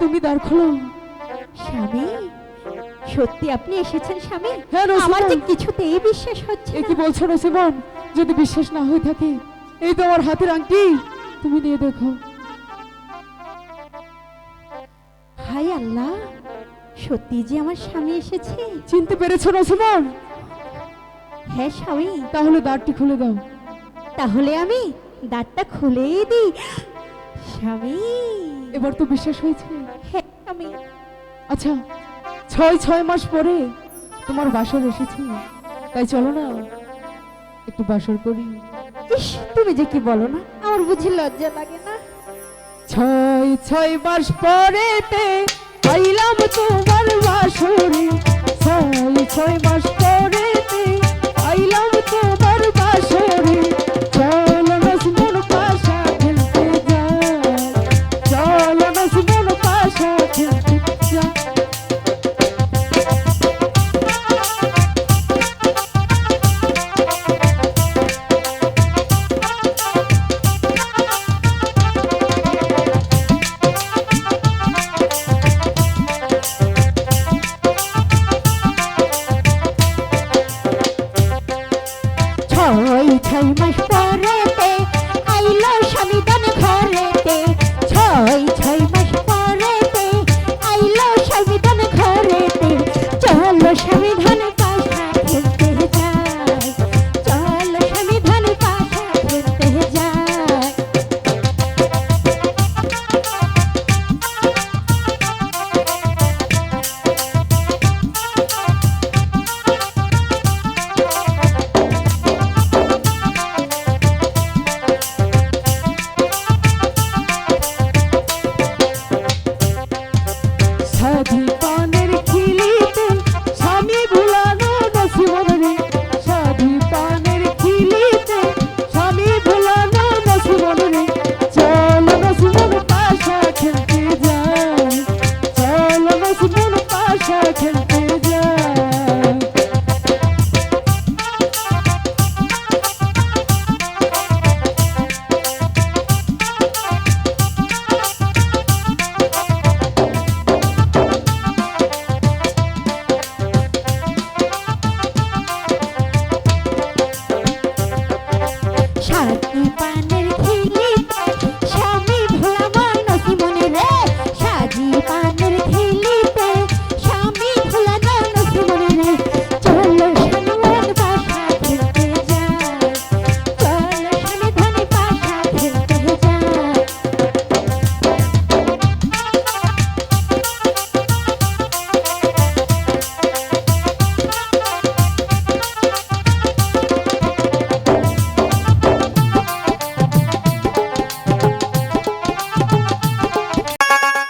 তুমি দ্বার খোলো। স্বামী সত্যি আপনি এসেছেন স্বামী? হ্যাঁ, আমার যে কিছুতেই বিশ্বাস হচ্ছে এ কি বলছো নসিমন? যদি বিশ্বাস না হয়ে থাকে এই তো আমার হাতের আংটি। তুমি নিয়ে দেখো। হাই আল্লাহ সত্যি যে আমার স্বামী এসেছে? চিনতে পেরেছ নসিমন? হ্যাঁ স্বামী। তাহলে দ্বারটি খুলে দাও। তাহলে আমি দাঁতটা খুলেই দিই। স্বামী। এবার তো বিশ্বাস হয়েছে। হ্যাঁ স্বামী আচ্ছা ছয় ছয় মাস পরে তোমার বাসর এসেছে। তাই চলো না একটু বাসর করি। ইস তুমি যে কি বলো না আমার বুঝি লজ্জা লাগে না। ছয় ছয় মাস পরেতে পাইলাম তোমার বাসরে। ছয় ছয় মাস পরেতে সাধি